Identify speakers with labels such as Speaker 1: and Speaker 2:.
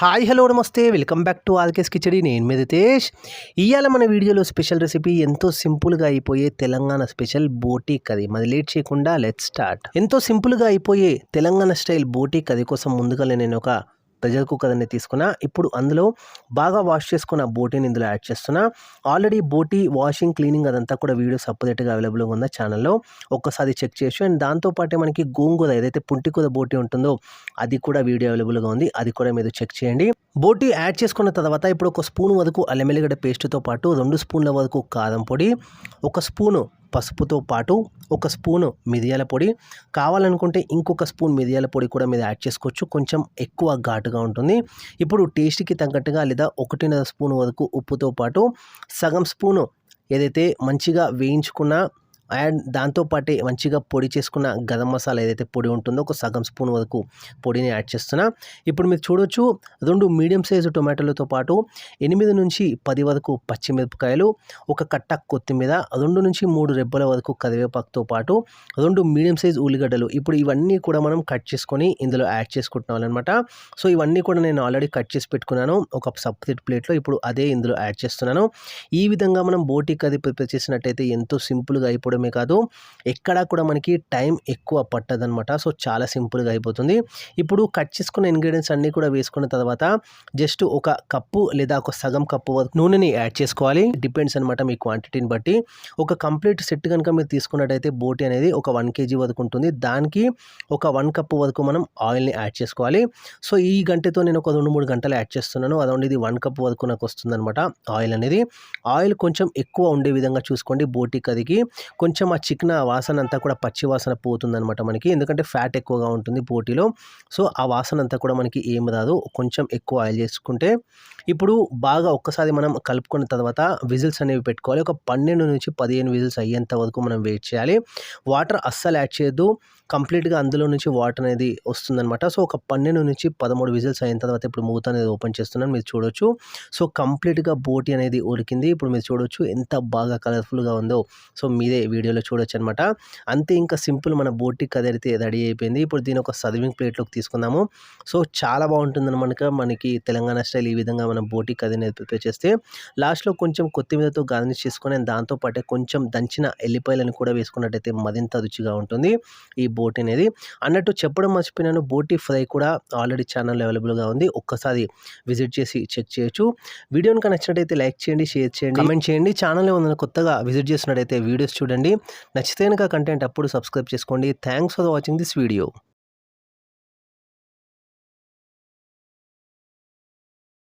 Speaker 1: Hi hello namaste. Welcome back to ఆల్కేస్ khichdi. నేను మీ రితేష్. ఇవాళ మన వీడియోలో స్పెషల్ రెసిపీ ఎంతో సింపుల్గా అయిపోయే తెలంగాణ స్పెషల్ బోటీ కది మరి లేట్ చేయకుండా లెట్ స్టార్ట్ ఎంతో సింపుల్గా అయిపోయే తెలంగాణ స్టైల్ బోటీ కది కోసం ముందుగా నేను ఒక ప్రెషర్ కుక్కర్ అనేది తీసుకున్నా ఇప్పుడు అందులో బాగా వాష్ చేసుకున్న బోటీని ఇందులో యాడ్ చేస్తున్నా. ఆల్రెడీ బోటీ వాషింగ్ క్లీనింగ్ అదంతా కూడా వీడియో సపరేట్గా అవైలబుల్గా ఉందా ఛానల్లో? ఒక్కసారి చెక్ చేసి అండ్ దాంతోపాటే మనకి గోంగూర ఏదైతే పుంటికూర బోటీ ఉంటుందో అది కూడా వీడియో అవైలబుల్గా ఉంది. అది కూడా మీరు చెక్ చేయండి. బోటి యాడ్ చేసుకున్న తర్వాత ఇప్పుడు ఒక స్పూన్ వరకు అల్లం వెల్లిగడ్డ పేస్ట్తో పాటు రెండు స్పూన్ల వరకు కారం పొడి ఒక స్పూను పసుపుతో పాటు ఒక స్పూను మిరియాల పొడి. కావాలనుకుంటే ఇంకొక స్పూన్ మిరియాల పొడి కూడా మీరు యాడ్ చేసుకోవచ్చు. కొంచెం ఎక్కువ ఘాటుగా ఉంటుంది. ఇప్పుడు టేస్ట్కి తగ్గట్టుగా లేదా ఒకటిన్నర స్పూన్ వరకు ఉప్పుతో పాటు సగం స్పూను ఏదైతే మంచిగా వేయించుకున్న అండ్ దాంతోపాటే మంచిగా పొడి చేసుకున్న గరం మసాలా ఏదైతే పొడి ఉంటుందో ఒక సగం స్పూన్ వరకు పొడిని యాడ్ చేస్తున్నా. ఇప్పుడు మీరు చూడొచ్చు రెండు మీడియం సైజు టొమాటోలతో పాటు ఎనిమిది నుంచి పది వరకు పచ్చిమిరపకాయలు ఒక కట్ట కొత్తిమీర రెండు నుంచి మూడు రెబ్బల వరకు కరివేపాకుతో పాటు రెండు మీడియం సైజ్ ఉల్లిగడ్డలు. ఇప్పుడు ఇవన్నీ కూడా మనం కట్ చేసుకొని ఇందులో యాడ్ చేసుకుంటున్నాం అనమాట సో ఇవన్నీ కూడా నేను ఆల్రెడీ కట్ చేసి పెట్టుకున్నాను. ఒక సపరేట్ ప్లేట్లో ఇప్పుడు అదే ఇందులో యాడ్ చేస్తున్నాను. ఈ విధంగా మనం బోటి కర్రీ ప్రిపేర్ చేసినట్టయితే ఎంతో సింపుల్గా అయిపోవడమే కాదు ఎక్కడా కూడా మనకి టైం ఎక్కువ పట్టదనమాట సో చాలా సింపుల్గా అయిపోతుంది. ఇప్పుడు కట్ చేసుకున్న ఇంగ్రీడియంట్స్ అన్నీ కూడా వేసుకున్న తర్వాత జస్ట్ ఒక కప్పు లేదా ఒక సగం కప్పు వరకు నూనెని యాడ్ చేసుకోవాలి. డిపెండ్స్ అనమాట మీ క్వాంటిటీని బట్టి. ఒక కంప్లీట్ సెట్ కనుక మీరు తీసుకున్నట్టయితే బోటి అనేది ఒక వన్ కేజీ వరకు ఉంటుంది. దానికి ఒక వన్ కప్పు వరకు మనం ఆయిల్ని యాడ్ చేసుకోవాలి. సో ఈ గంటతో నేను ఒక రెండు మూడు గంటలు యాడ్ చేస్తున్నాను. అదొండి ఇది వన్ కప్ వరకు నాకు వస్తుందన్నమాట ఆయిల్ అనేది. ఆయిల్ కొంచెం ఎక్కువ ఉండే విధంగా చూసుకోండి బోటి కదికి. కొంచెం కొంచెం ఆ చికెన్ వాసన అంతా కూడా పచ్చి వాసన పోతుందనమాట మనకి. ఎందుకంటే ఫ్యాట్ ఎక్కువగా ఉంటుంది పోటీలో. సో ఆ వాసన అంతా కూడా మనకి ఏం రాదు. కొంచెం ఎక్కువ ఆయిల్ చేసుకుంటే ఇప్పుడు బాగా ఒక్కసారి మనం కలుపుకున్న తర్వాత విజిల్స్ అనేవి పెట్టుకోవాలి. ఒక పన్నెండు నుంచి పదిహేను విజిల్స్ అయ్యేంత వరకు మనం వెయిట్ చేయాలి. వాటర్ అస్సలు యాడ్ చేయొద్దు. కంప్లీట్గా అందులో నుంచి వాటర్ అనేది వస్తుందన్నమాట. సో ఒక పన్నెండు నుంచి పదమూడు విజిల్స్ అయిన తర్వాత ఇప్పుడు మూత అనేది ఓపెన్ చేస్తున్నాను. మీరు చూడొచ్చు. సో కంప్లీట్గా బోటి అనేది ఉడికింది. ఇప్పుడు మీరు చూడొచ్చు ఎంత బాగా కలర్ఫుల్గా ఉందో. సో మీరే వీడియోలో చూడొచ్చు అనమాట అంతే ఇంకా సింపుల్ మన బోటి కదరితే రెడీ అయిపోయింది. ఇప్పుడు దీని ఒక సర్వింగ్ ప్లేట్లోకి తీసుకుందాము. సో చాలా బాగుంటుంది అనమాట మనకి తెలంగాణ స్టైల్ ఈ విధంగా మనం బోటి కదిని ప్రిపేర్ చేస్తే. లాస్ట్లో కొంచెం కొత్తిమీరతో గార్నిష్ చేసుకొని దాంతోపాటే కొంచెం దంచిన ఎల్లిపాయలను కూడా వేసుకున్నట్టయితే మరింత రుచిగా ఉంటుంది. ఈ బోటి అనేది. అన్నట్టు చెప్పడం మర్చిపోయినాను బోటి ఫ్రై కూడా ఆల్రెడీ ఛానల్ అవైలబుల్గా ఉంది. ఒక్కసారి విజిట్ చేసి చెక్ చేయొచ్చు. వీడియోని కనుక నచ్చినట్టయితే లైక్ చేయండి షేర్ చేయండి కమెంట్ చేయండి. ఛానల్ ఏమైనా కొత్తగా విజిట్ చేసినట్టయితే వీడియోస్ చూడండి. నచ్చితే కనుక కంటెంట్ అప్పుడు సబ్స్క్రైబ్ చేసుకోండి. Thanks for watching this video.